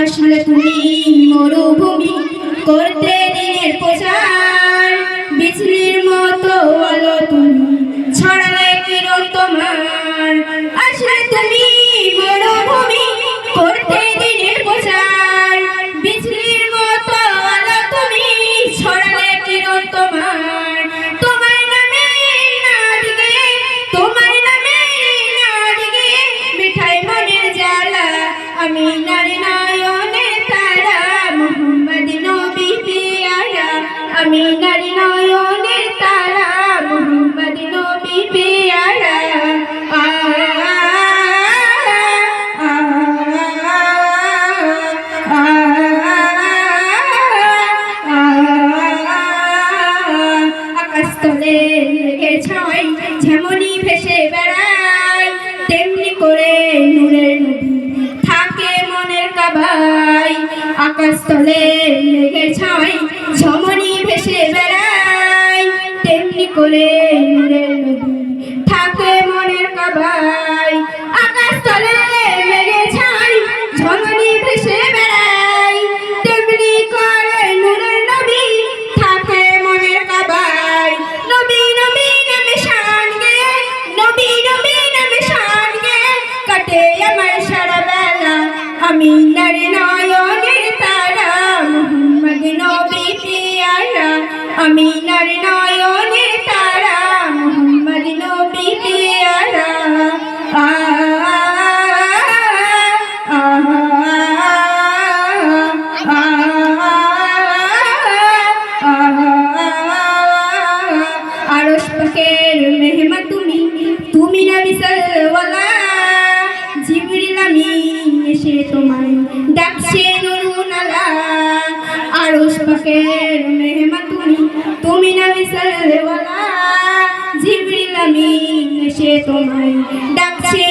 আসলে তুমি মরুভূমি করতে দিনের প্রচার বিচলির মতো আলো তুমি আকাশতলে মেঘের ছাই, যেমনই ভেসে বেড়ায় তেমনি করে নূরের নদী থাকে মনের কাবাই। আকাশতলে লেগে ছয় যেমনই ভেসে বেড়ায় তেমনি করে নূরের নবী আমি নারী নয়নের তারা, মোহাম্মদ নবী পিয়ারা। আমি নারী নয়নের তারা, মোহাম্মদ নবী পিয়ারা। আরশ পাকের মেহমা তুমি তুমি না বিশালওয়ালা জিবরিল আমিন। এসে তোমায় ডাকছে নুরুন আলা আরশ পাকের মেহমা তুমি তুমি না বিশালওয়ালা জিবরিল আমিন সে তোমায় ডাকছে